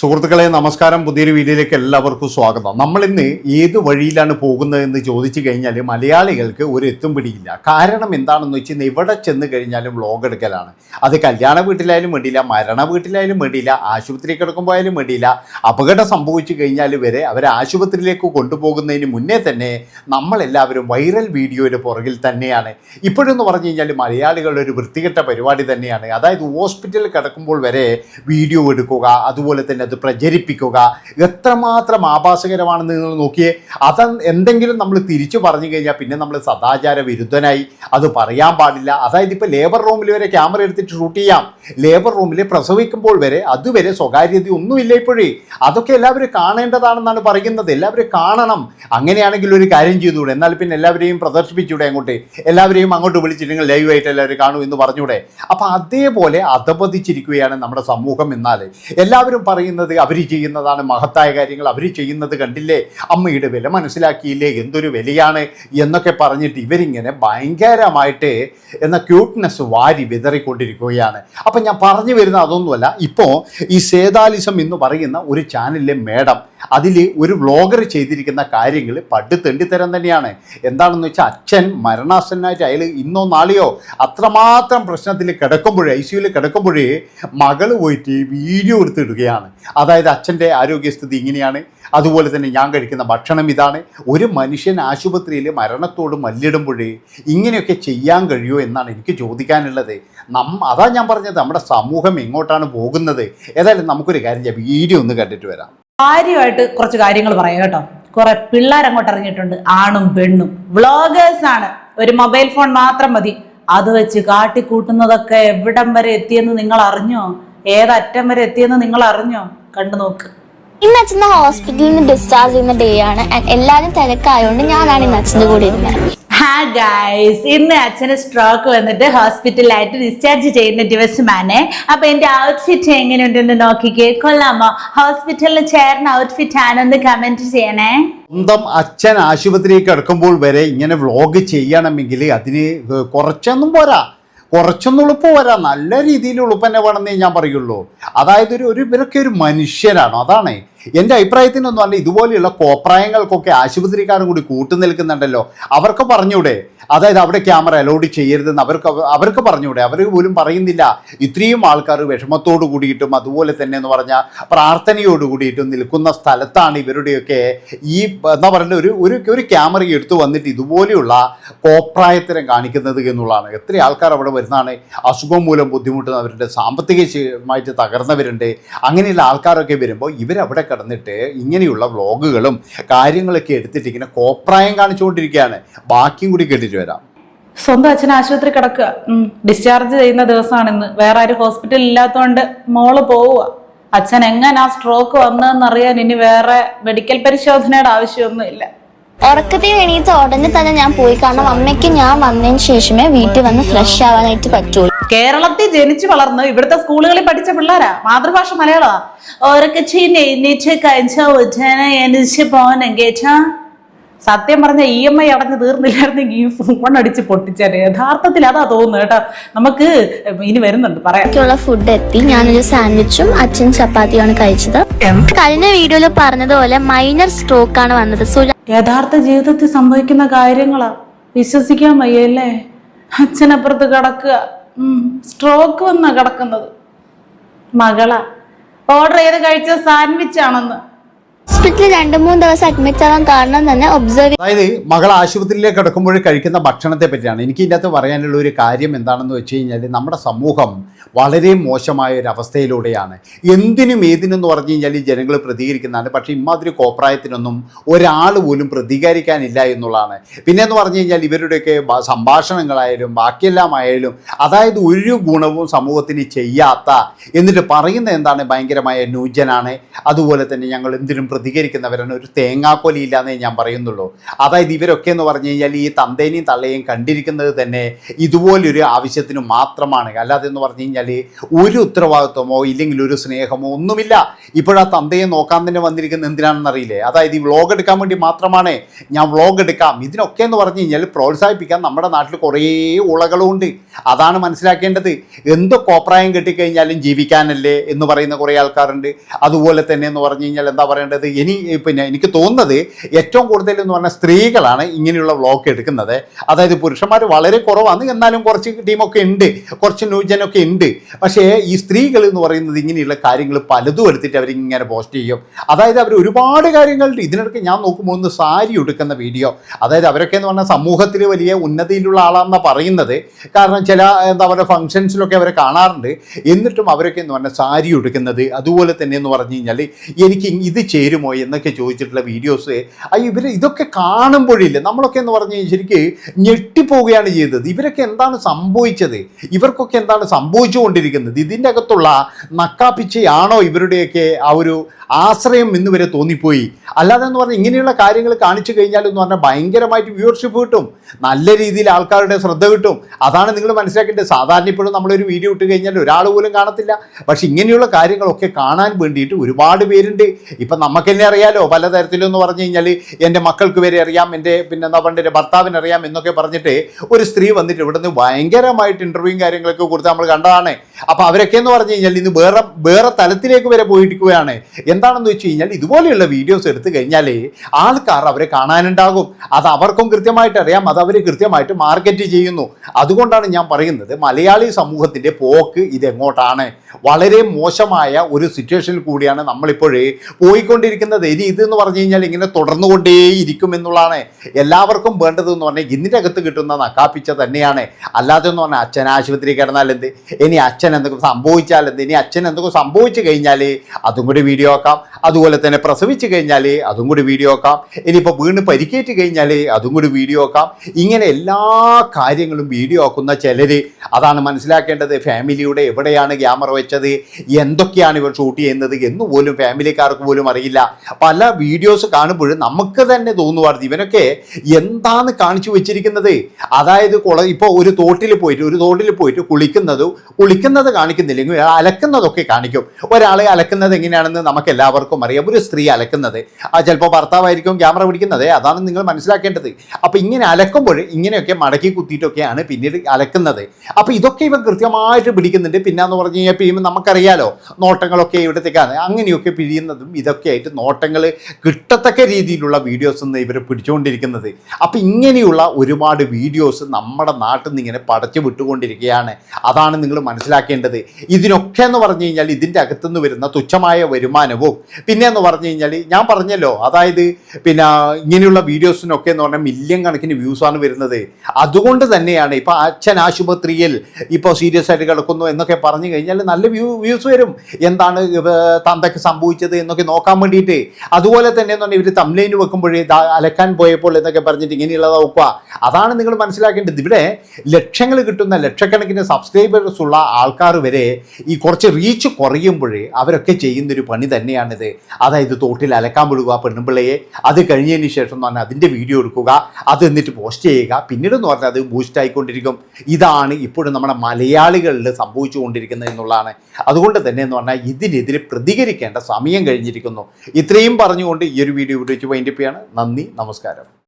സുഹൃത്തുക്കളെ നമസ്കാരം. പുതിയൊരു വീഡിയോയിലേക്ക് എല്ലാവർക്കും സ്വാഗതം. നമ്മൾ ഇന്ന് ഏത് വഴിയിലാണ് പോകുന്നത് എന്ന് ചോദിച്ചു കഴിഞ്ഞാൽ മലയാളികൾക്ക് ഒരു എത്തും പിടിയില്ല. കാരണം എന്താണെന്ന് വെച്ച് കഴിഞ്ഞാൽ ഇവിടെ ചെന്ന് കഴിഞ്ഞാലും വ്ളോഗ് എടുക്കലാണ്. അത് കല്യാണ വീട്ടിലായാലും വേണ്ടിയില്ല മരണ വീട്ടിലായാലും വേണ്ടിയില്ല ആശുപത്രി കിടക്കുമ്പോൾ ആയാലും വേണ്ടിയില്ല അപകടം സംഭവിച്ചു കഴിഞ്ഞാൽ വരെ അവരെ ആശുപത്രിയിലേക്ക് കൊണ്ടുപോകുന്നതിന് മുന്നേ തന്നെ നമ്മളെല്ലാവരും വൈറൽ വീഡിയോയുടെ പുറകിൽ തന്നെയാണ്. ഇപ്പോഴെന്ന് പറഞ്ഞു കഴിഞ്ഞാൽ മലയാളികളുടെ ഒരു വൃത്തികെട്ട പരിപാടി തന്നെയാണ്. അതായത് ഹോസ്പിറ്റലിൽ കിടക്കുമ്പോൾ വരെ വീഡിയോ എടുക്കുക അതുപോലെ തന്നെ അത് പ്രചരിപ്പിക്കുക. എത്രമാത്രം ആഭാസകരമാണെന്ന് നിങ്ങൾ നോക്കിയേ അത് എന്തെങ്കിലും നമ്മൾ തിരിച്ചു പറഞ്ഞു കഴിഞ്ഞാൽ പിന്നെ നമ്മൾ സദാചാര വിരുദ്ധനായി അത് പറയാൻ പാടില്ല. അതായത് ഇപ്പോൾ ലേബർ റൂമിൽ വരെ ക്യാമറ എടുത്തിട്ട് ഷൂട്ട് ചെയ്യാം. ലേബർ റൂമിൽ പ്രസവിക്കുമ്പോൾ വരെ അതുവരെ സ്വകാര്യത ഒന്നുമില്ല ഇപ്പോഴേ. അതൊക്കെ എല്ലാവരും കാണേണ്ടതാണെന്നാണ് പറയുന്നത്. എല്ലാവരും കാണണം. അങ്ങനെയാണെങ്കിൽ ഒരു കാര്യം ചെയ്തുകൂടെ? എന്നാൽ പിന്നെ എല്ലാവരെയും പ്രദർശിപ്പിച്ചൂടെ അങ്ങോട്ട്? എല്ലാവരെയും അങ്ങോട്ട് വിളിച്ചിട്ട് നിങ്ങൾ ലൈവായിട്ട് എല്ലാവരും കാണൂ എന്ന് പറഞ്ഞൂടെ? അപ്പോൾ അതേപോലെ അധപതിച്ചിരിക്കുകയാണ് നമ്മുടെ സമൂഹം എന്നാൽ എല്ലാവരും പറയുന്നത് അവർ ചെയ്യുന്നതാണ് മഹത്തായ കാര്യങ്ങൾ. അവർ ചെയ്യുന്നത് കണ്ടില്ലേ? അമ്മയുടെ വില മനസ്സിലാക്കിയില്ലേ? എന്തൊരു വിലയാണ് എന്നൊക്കെ പറഞ്ഞിട്ട് ഇവരിങ്ങനെ ഭയങ്കരമായിട്ട് എന്ന ക്യൂട്ട്നെസ് വാരി വിതറിക്കൊണ്ടിരിക്കുകയാണ്. അപ്പം ഞാൻ പറഞ്ഞു വരുന്ന അതൊന്നുമല്ല. ഇപ്പോൾ ഈ സേതാലിസം എന്ന് പറയുന്ന ഒരു ചാനലിലെ മേഡം അതിൽ ഒരു വ്ളോഗർ ചെയ്തിരിക്കുന്ന കാര്യങ്ങൾ പണ്ട് തെണ്ടിത്തരം തന്നെയാണ്. എന്താണെന്ന് വെച്ചാൽ അച്ഛൻ മരണാസന്നായിട്ട് അയാൾ ഇന്നോ നാളെയോ അത്രമാത്രം പ്രശ്നത്തിൽ കിടക്കുമ്പോഴേ ഐ സിയുയിൽ കിടക്കുമ്പോഴേ മകൾ പോയിട്ട് വീഡിയോ എടുത്തിടുകയാണ്. അതായത് അച്ഛന്റെ ആരോഗ്യസ്ഥിതി ഇങ്ങനെയാണ്. അതുപോലെ തന്നെ ഞാൻ കഴിക്കുന്ന ഭക്ഷണം ഇതാണ്. ഒരു മനുഷ്യൻ ആശുപത്രിയിൽ മരണത്തോട് മല്ലിടുമ്പോഴേ ഇങ്ങനെയൊക്കെ ചെയ്യാൻ കഴിയുമോ എന്നാണ് എനിക്ക് ചോദിക്കാനുള്ളത്. നം അതാ ഞാൻ പറഞ്ഞത്. നമ്മുടെ സമൂഹം എങ്ങോട്ടാണ് പോകുന്നത്? ഏതായാലും നമുക്കൊരു കാര്യം ചെയ്യാം. വീഡിയോ ഒന്ന് കണ്ടിട്ട് വരാം. കാര്യമായിട്ട് കുറച്ച് കാര്യങ്ങൾ പറയാം കേട്ടോ. കുറെ പിള്ളേർ അങ്ങോട്ട് ഇറങ്ങിയിട്ടുണ്ട്. ആണും പെണ്ണും. വ്ളോഗേഴ്സ് ആണ്. ഒരു മൊബൈൽ ഫോൺ മാത്രം മതി. അത് വെച്ച് കാട്ടിക്കൂട്ടുന്നതൊക്കെ എവിടം വരെ എത്തിയെന്ന് നിങ്ങൾ അറിഞ്ഞോ? ഏതറ്റം വരെ എത്തിയെന്ന് നിങ്ങൾ അറിഞ്ഞോ? കണ്ടു നോക്ക്. ഇന്ന് അച്ഛനെ ഹോസ്പിറ്റലിൽ നിന്ന് ഡിസ്ചാർജ് ചെയ്യുന്ന ഡേ ആണ്. എല്ലാവരും തിരക്കായതുകൊണ്ട് ഞാനാണ് ഇന്ന് അച്ഛന്റെ കൂടെ ഇരുന്നത്. ഹാ ഗൈസ് ഇന്ന് അച്ഛന് സ്ട്രോക്ക് വന്നിട്ട് ഹോസ്പിറ്റലിലായിട്ട് ഡിസ്ചാർജ് ചെയ്യുന്ന ദിവസമാണ്. അപ്പൊ എന്റെ ഔട്ട്ഫിറ്റ് എങ്ങനെയുണ്ടെന്ന് നോക്കിക്കേ. കൊള്ളാമോ? ഹോസ്പിറ്റലിൽ ചേർന്ന ഔട്ട്ഫിറ്റ് ആണെന്ന് കമന്റ് ചെയ്യണേ. സ്വന്തം അച്ഛൻ ആശുപത്രിയിൽ കിടക്കുമ്പോൾ വരെ ഇങ്ങനെ വ്ളോഗ് ചെയ്യണമെങ്കിൽ അതിന് കുറച്ചൊന്നും പോരാ. കുറച്ചൊന്നും ഉളുപ്പ് വരാം നല്ല രീതിയിൽ ഉളുപ്പ് തന്നെ വേണമെന്നേ ഞാൻ പറയുള്ളൂ. അതായത് ഒരു ഇവരൊക്കെ ഒരു മനുഷ്യരാണ്. അതാണ്. എന്റെ അഭിപ്രായത്തിനൊന്നും അല്ല ഇതുപോലെയുള്ള കോപ്രായങ്ങൾക്കൊക്കെ ആശുപത്രിക്കാരും കൂടി കൂട്ടു നിൽക്കുന്നുണ്ടല്ലോ. അവർക്ക് പറഞ്ഞൂടെ? അതായത് അവിടെ ക്യാമറ അലോഡ് ചെയ്യരുതെന്ന് അവർക്ക് അവർക്ക് പറഞ്ഞൂടെ? അവർ പോലും പറയുന്നില്ല. ഇത്രയും ആൾക്കാർ വിഷമത്തോട് കൂടിയിട്ടും അതുപോലെ തന്നെ എന്ന് പറഞ്ഞാൽ പ്രാർത്ഥനയോട് കൂടിയിട്ടും നിൽക്കുന്ന സ്ഥലത്താണ് ഇവരുടെയൊക്കെ ഈ എന്താ പറയുക ഒരു ഒരു ഒരു ക്യാമറ എടുത്തു വന്നിട്ട് ഇതുപോലെയുള്ള കോപ്രായത്തരം കാണിക്കുന്നത് എന്നുള്ളതാണ്. എത്ര ആൾക്കാർ അവിടെ വരുന്നതാണ്. അസുഖം മൂലം ബുദ്ധിമുട്ടുന്നവരുണ്ട് സാമ്പത്തികമായിട്ട് തകർന്നവരുണ്ട്. അങ്ങനെയുള്ള ആൾക്കാരൊക്കെ വരുമ്പോൾ ഇവരവിടെ കിടന്നിട്ട് ഇങ്ങനെയുള്ള വ്ളോഗുകളും കാര്യങ്ങളൊക്കെ എടുത്തിട്ട് ഇങ്ങനെ കോപ്രായം കാണിച്ചുകൊണ്ടിരിക്കുകയാണ്. ബാക്കിയും കൂടി കേട്ടിട്ട് വരാം. സ്വന്തം അച്ഛൻ ആശുപത്രി കിടക്കുക. ഡിസ്ചാർജ് ചെയ്യുന്ന ദിവസമാണ് ഇന്ന്. വേറെ ആരും ഹോസ്പിറ്റലിൽ ഇല്ലാത്തതുകൊണ്ട് മോൾ പോവുക. അച്ഛൻ എങ്ങനെ ആ സ്ട്രോക്ക് വന്നതെന്ന് അറിയാൻ ഇനി വേറെ മെഡിക്കൽ പരിശോധനയുടെ ആവശ്യമൊന്നുമില്ല. ഉറക്കത്തിൽ എണീറ്റ് ഉടനെ തന്നെ ഞാൻ പോയി. കാരണം അമ്മയ്ക്ക് ഞാൻ വന്നതിന് ശേഷമേ വീട്ടിൽ വന്ന് ഫ്രഷ് ആവാനായിട്ട് പറ്റുള്ളൂ. കേരളത്തിൽ ജനിച്ചു വളർന്ന് ഇവിടുത്തെ സ്കൂളുകളിൽ പഠിച്ച പിള്ളേരാ? മാതൃഭാഷ മലയാളമാ? ഓരൊക്കെ സത്യം പറഞ്ഞ ഇ എം ഐ അടഞ്ഞ് തീർന്നില്ലായിരുന്നെങ്കിൽ ഈ ഫോൺ അടിച്ച് പൊട്ടിച്ചേനെ. യഥാർത്ഥത്തിൽ അതാ തോന്നുന്നു കേട്ടോ. നമുക്ക് ഇനി വരുന്നുണ്ട്. പറയാനുള്ള ഫുഡ് എത്തി. ഞാനൊരു സാൻഡ്വിച്ചും അച്ഛൻ ചപ്പാത്തിയാണ് കഴിച്ചത്. കഴിഞ്ഞ വീഡിയോയിൽ പറഞ്ഞതുപോലെ മൈനർ സ്ട്രോക്ക് ആണ് വന്നത്. യഥാർത്ഥ ജീവിതത്തിൽ സംഭവിക്കുന്ന കാര്യങ്ങളാ. വിശ്വസിക്കാൻ വയ്യല്ലേ? അച്ഛനപ്പുറത്ത് കിടക്കുക. സ്ട്രോക്ക് വന്നാ കിടക്കുന്നത്. മകളാ. ഓർഡർ ചെയ്ത് കഴിച്ച സാൻഡ്വിച്ച് ആണെന്ന്. ഹോസ്പിറ്റലിൽ രണ്ട് മൂന്ന് ദിവസം അഡ്മിറ്റ് ആവാൻ കാരണം തന്നെ ഒബ്സർവ് അതായത് മകൾ ആശുപത്രിയിലേക്ക് കിടക്കുമ്പോൾ കഴിക്കുന്ന ഭക്ഷണത്തെ പറ്റിയാണ്. എനിക്ക് ഇതിന്റെ അകത്ത് പറയാനുള്ള ഒരു കാര്യം എന്താണെന്ന് വെച്ച് കഴിഞ്ഞാൽ നമ്മുടെ സമൂഹം വളരെ മോശമായ ഒരു അവസ്ഥയിലൂടെയാണ്. എന്തിനും ഏതിനും പറഞ്ഞു കഴിഞ്ഞാൽ ഈ ജനങ്ങൾ പ്രതികരിക്കുന്നതാണ്. പക്ഷേ ഇമാതിരി കോപ്രായത്തിനൊന്നും ഒരാൾ പോലും പ്രതികരിക്കാനില്ല എന്നുള്ളതാണ്. പിന്നെ എന്ന് പറഞ്ഞു കഴിഞ്ഞാൽ ഇവരുടെയൊക്കെ സംഭാഷണങ്ങളായാലും ബാക്കിയെല്ലാം ആയാലും അതായത് ഒരു ഗുണവും സമൂഹത്തിന് ചെയ്യാത്ത എന്നിട്ട് പറയുന്നത് എന്താണ്? ഭയങ്കരമായ ന്യൂജനാണ്. അതുപോലെ തന്നെ ഞങ്ങൾ എന്തിനും പ്രതികരിക്കുന്നവരാണ് ഒരു തേങ്ങാക്കൊലി ഇല്ലാന്നേ ഞാൻ പറയുന്നുള്ളൂ. അതായത് ഇവരൊക്കെ എന്ന് പറഞ്ഞു കഴിഞ്ഞാൽ ഈ തന്തേനെയും തള്ളയെയും കണ്ടിരിക്കുന്നത് തന്നെ ഇതുപോലൊരു ആവശ്യത്തിന് മാത്രമാണ്. അല്ലാതെ എന്ന് പറഞ്ഞു കഴിഞ്ഞാൽ ഒരു ഉത്തരവാദിത്വമോ ഇല്ലെങ്കിൽ ഒരു സ്നേഹമോ ഒന്നുമില്ല. ഇപ്പോഴാ തന്തയെ നോക്കാൻ തന്നെ വന്നിരിക്കുന്നത് എന്തിനാണെന്ന് അറിയില്ലേ? അതായത് ഈ വ്ളോഗ് എടുക്കാൻ വേണ്ടി മാത്രമാണ് ഞാൻ വ്ളോഗ് എടുക്കാം. ഇതിനൊക്കെ എന്ന് പറഞ്ഞു കഴിഞ്ഞാൽ പ്രോത്സാഹിപ്പിക്കാൻ നമ്മുടെ നാട്ടിൽ കുറേ ഉളകളുണ്ട്. അതാണ് മനസ്സിലാക്കേണ്ടത്. എന്ത് കോപ്രായം കിട്ടിക്കഴിഞ്ഞാലും ജീവിക്കാനല്ലേ എന്ന് പറയുന്ന കുറേ ആൾക്കാരുണ്ട്. അതുപോലെ തന്നെ എന്ന് പറഞ്ഞു കഴിഞ്ഞാൽ എന്താ പറയേണ്ടത്? ഇനി പിന്നെ എനിക്ക് തോന്നുന്നത് ഏറ്റവും കൂടുതൽ എന്ന് പറഞ്ഞാൽ സ്ത്രീകളാണ് ഇങ്ങനെയുള്ള വ്ളോഗ് എടുക്കുന്നത്. അതായത് പുരുഷന്മാർ വളരെ കുറവാണ് എന്നാലും കുറച്ച് ടീമൊക്കെ ഉണ്ട്. കുറച്ച് ന്യൂജനൊക്കെ ഉണ്ട്. പക്ഷേ ഈ സ്ത്രീകൾ എന്ന് പറയുന്നത് ഇങ്ങനെയുള്ള കാര്യങ്ങൾ പലതും എടുത്തിട്ട് അവരിങ്ങനെ പോസ്റ്റ് ചെയ്യും. അതായത് അവർ ഒരുപാട് കാര്യങ്ങളുണ്ട് ഇതിനിടയ്ക്ക് ഞാൻ നോക്കുമ്പോൾ ഒന്ന് സാരി ഉടുക്കുന്ന വീഡിയോ. അതായത് അവരൊക്കെ എന്ന് പറഞ്ഞാൽ സമൂഹത്തിൽ വലിയ ഉന്നതിയിലുള്ള ആളാണെന്നാണ് പറയുന്നത്. കാരണം ചില എന്താ പറയുക ഫംഗ്ഷൻസിലൊക്കെ അവരെ കാണാറുണ്ട്. എന്നിട്ടും അവരൊക്കെ എന്ന് പറഞ്ഞാൽ സാരി ഉടുക്കുന്നത് അതുപോലെ തന്നെ എന്ന് പറഞ്ഞു കഴിഞ്ഞാൽ എനിക്ക് ഇത് ചേരുമോ എന്നൊക്കെ ചോദിച്ചിട്ടുള്ള വീഡിയോസ് ഇവർ ഇതൊക്കെ കാണുമ്പോഴില്ല നമ്മളൊക്കെ എന്ന് പറഞ്ഞു കഴിഞ്ഞാൽ ശരിക്ക് ഞെട്ടിപ്പോവുകയാണ് ചെയ്തത്. ഇവരൊക്കെ എന്താണ് സംഭവിച്ചത്? ഇവർക്കൊക്കെ എന്താണ് സംഭവിച്ചുകൊണ്ടിരിക്കുന്നത്? ഇതിന്റെ അകത്തുള്ള നക്കാപ്പിച്ചയാണോ ഇവരുടെയൊക്കെ ആ ഒരു ആശ്രയം എന്ന് വരെ തോന്നിപ്പോയി? അല്ലാതെ എന്ന് പറഞ്ഞാൽ ഇങ്ങനെയുള്ള കാര്യങ്ങൾ കാണിച്ചു കഴിഞ്ഞാൽ എന്ന് പറഞ്ഞാൽ ഭയങ്കരമായിട്ട് വ്യൂവർഷിപ്പ് കിട്ടും. നല്ല രീതിയിൽ ആൾക്കാരുടെ ശ്രദ്ധ കിട്ടും. അതാണ് നിങ്ങൾ മനസ്സിലാക്കേണ്ടത്. സാധാരണ ഇപ്പോഴും നമ്മളൊരു വീഡിയോ ഇട്ട് കഴിഞ്ഞാൽ ഒരാൾ പോലും കാണത്തില്ല. പക്ഷെ ഇങ്ങനെയുള്ള കാര്യങ്ങളൊക്കെ കാണാൻ വേണ്ടിയിട്ട് ഒരുപാട് പേരുണ്ട്. ഇപ്പം നമുക്ക് തന്നെ അറിയാലോ? പലതരത്തിലെന്ന് പറഞ്ഞു കഴിഞ്ഞാൽ എന്റെ മക്കൾക്ക് വരെ അറിയാം എന്റെ പിന്നെ എന്താ പറയുക എന്റെ ഭർത്താവിന് അറിയാം എന്നൊക്കെ പറഞ്ഞിട്ട് ഒരു സ്ത്രീ വന്നിട്ട് ഇവിടുന്ന് ഭയങ്കരമായിട്ട് ഇന്റർവ്യൂവും കാര്യങ്ങളൊക്കെ കൊടുത്ത് നമ്മൾ കണ്ടതാണ്. അപ്പോൾ അവരൊക്കെ എന്ന് പറഞ്ഞു കഴിഞ്ഞാൽ ഇന്ന് വേറെ വേറെ തലത്തിലേക്ക് വരെ പോയിരിക്കുകയാണ്. എന്താണെന്ന് വെച്ച് കഴിഞ്ഞാൽ ഇതുപോലെയുള്ള വീഡിയോസ് എടുത്തു കഴിഞ്ഞാൽ ആൾക്കാർ അവരെ കാണാനുണ്ടാകും. അത് അവർക്കും കൃത്യമായിട്ട് അറിയാം അത് അവർ കൃത്യമായിട്ട് മാർക്കറ്റ് ചെയ്യുന്നു. അതുകൊണ്ടാണ് ഞാൻ പറയുന്നത് മലയാളി സമൂഹത്തിന്റെ പോക്ക് ഇതെങ്ങോട്ടാണ്? വളരെ മോശമായ ഒരു സിറ്റുവേഷനിൽ കൂടിയാണ് നമ്മളിപ്പോഴേ പോയിക്കൊണ്ടിരിക്കുന്നത്. ഇനി ഇതെന്ന് പറഞ്ഞു കഴിഞ്ഞാൽ ഇങ്ങനെ തുടർന്നുകൊണ്ടേയിരിക്കും എന്നുള്ളതാണ്. എല്ലാവർക്കും വേണ്ടത് എന്ന് പറഞ്ഞാൽ ഇതിന്റെ അകത്ത് കിട്ടുന്ന നക്കാപ്പിച്ച തന്നെയാണ്. അല്ലാതെ എന്ന് പറഞ്ഞാൽ അച്ഛൻ ആശുപത്രി കിടന്നാൽ എന്ത്? ഇനി അച്ഛൻ എന്തെങ്കിലും സംഭവിച്ചാൽ എന്ത്? ഇനി അച്ഛൻ എന്തെങ്കിലും സംഭവിച്ചു കഴിഞ്ഞാൽ അതും കൂടി വീഡിയോ ആക്കാം. അതുപോലെ തന്നെ പ്രസവിച്ചു കഴിഞ്ഞാൽ അതും കൂടി വീഡിയോ ആക്കാം. ഇനിയിപ്പോൾ വീണ് പരിക്കേറ്റ് കഴിഞ്ഞാൽ അതും കൂടി വീഡിയോ ആക്കാം. ഇങ്ങനെ എല്ലാ കാര്യങ്ങളും വീഡിയോ ആക്കുന്ന ചിലർ അതാണ് മനസ്സിലാക്കേണ്ടത്. ഫാമിലിയുടെ എവിടെയാണ് ക്യാമറ വെച്ചത്? എന്തൊക്കെയാണ് ഇവർ ഷൂട്ട് ചെയ്യുന്നത് എന്ന് പോലും ഫാമിലിക്കാർക്ക് പോലും അറിയില്ല. പല വീഡിയോസ് കാണുമ്പോഴും നമുക്ക് തന്നെ തോന്നുവായിരുന്നു ഇവനൊക്കെ എന്താണ് കാണിച്ചു വെച്ചിരിക്കുന്നത്. അതായത് കുള ഇപ്പോൾ ഒരു തോട്ടിൽ പോയിട്ട് ഒരു തോട്ടിൽ പോയിട്ട് കുളിക്കുന്നത് കുളിക്കുന്നത് കാണിക്കുന്നില്ലെങ്കിൽ അലക്കുന്നതൊക്കെ കാണിക്കും. ഒരാളെ അലക്കുന്നത് എങ്ങനെയാണെന്ന് നമുക്ക് എല്ലാവർക്കും അറിയാം. ഒരു സ്ത്രീ അലക്കുന്നത്. ആ ചിലപ്പോൾ ഭർത്താവായിരിക്കും ക്യാമറ പിടിക്കുന്നത്. അതാണ് നിങ്ങൾ മനസ്സിലാക്കേണ്ടത്. അപ്പോൾ ഇങ്ങനെ അലക്കുമ്പോൾ ഇങ്ങനെയൊക്കെ മടക്കി കുത്തിയിട്ടൊക്കെയാണ് പിന്നീട് അലക്കുന്നത്. അപ്പോൾ ഇതൊക്കെ ഇവൻ കൃത്യമായിട്ട് പിടിക്കുന്നുണ്ട്. പിന്നെ എന്ന് പറഞ്ഞു കഴിഞ്ഞാൽ പിഴിയുമ്പോൾ നമുക്കറിയാലോ നോട്ടങ്ങളൊക്കെ ഇവിടത്തേക്കാണ്. അങ്ങനെയൊക്കെ പിഴിയുന്നതും ഇതൊക്കെ ആയിട്ട് നോട്ടങ്ങൾ കിട്ടത്തക്ക രീതിയിലുള്ള വീഡിയോസ് ഒന്ന് ഇവർ പിടിച്ചുകൊണ്ടിരിക്കുന്നത്. അപ്പോൾ ഇങ്ങനെയുള്ള ഒരുപാട് വീഡിയോസ് നമ്മുടെ നാട്ടിൽ നിന്ന് ഇങ്ങനെ പടച്ചു വിട്ടുകൊണ്ടിരിക്കുകയാണ്. അതാണ് നിങ്ങൾ മനസ്സിലാക്കേണ്ടത്. ഇതിനൊക്കെ എന്ന് പറഞ്ഞു കഴിഞ്ഞാൽ ഇതിന്റെ അകത്തുനിന്ന് വരുന്ന തുച്ഛമായ വരുമാനവും. പിന്നെ എന്ന് പറഞ്ഞു കഴിഞ്ഞാൽ ഞാൻ പറഞ്ഞല്ലോ അതായത് പിന്നെ ഇങ്ങനെയുള്ള വീഡിയോസിനൊക്കെ എന്ന് പറഞ്ഞാൽ മില്യൺ കണക്കിന് വ്യൂസാണ് വരുന്നത്. അതുകൊണ്ട് തന്നെയാണ് ഇപ്പോൾ അച്ഛൻ ആശുപത്രിയിൽ ഇപ്പോൾ സീരിയസ് ആയിട്ട് കിടക്കുന്നു എന്നൊക്കെ പറഞ്ഞു കഴിഞ്ഞാൽ നല്ല വ്യൂ വ്യൂസ് വരും. എന്താണ് തന്തയ്ക്ക് സംഭവിച്ചത് എന്നൊക്കെ നോക്കാൻ വേണ്ടിയിട്ട് അതുപോലെ തന്നെ എന്ന് പറഞ്ഞാൽ ഇവർ തമ്മിലേന് വെക്കുമ്പോഴേ അലക്കാൻ പോയപ്പോൾ എന്നൊക്കെ പറഞ്ഞിട്ട് ഇങ്ങനെയുള്ളത് നോക്കുക അതാണ് നിങ്ങൾ മനസ്സിലാക്കേണ്ടത്. ഇവിടെ ലക്ഷങ്ങൾ കിട്ടുന്ന ലക്ഷക്കണക്കിന് സബ്സ്ക്രൈബേഴ്സ് ഉള്ള ആൾക്കാർ വരെ ഈ കുറച്ച് റീച്ച് കുറയുമ്പോഴേ അവരൊക്കെ ചെയ്യുന്നൊരു പണി തന്നെയാണിത്. അതായത് തോട്ടിൽ അലക്കാൻ വിടുക പെണ്ണുമ്പിള്ളയെ അത് കഴിഞ്ഞതിന് ശേഷം എന്ന് പറഞ്ഞാൽ അതിന്റെ വീഡിയോ എടുക്കുക അത് എന്നിട്ട് പോസ്റ്റ് ചെയ്യുക. പിന്നീട് എന്ന് പറഞ്ഞാൽ അത് ബൂസ്റ്റ് ആയിക്കൊണ്ടിരിക്കും. ഇതാണ് ഇപ്പോഴും നമ്മുടെ മലയാളികളിൽ സംഭവിച്ചുകൊണ്ടിരിക്കുന്നത് എന്നുള്ളതാണ്. അതുകൊണ്ട് തന്നെ എന്ന് പറഞ്ഞാൽ ഇതിനെതിരെ പ്രതികരിക്കേണ്ട സമയം കഴിഞ്ഞിരിക്കുന്നു. ഇത്രയും പറഞ്ഞുകൊണ്ട് ഈ ഒരു വീഡിയോ ഇവിടെ വെച്ച് വൈൻഡപ്പ് ചെയ്യാണ്. നന്ദി നമസ്കാരം.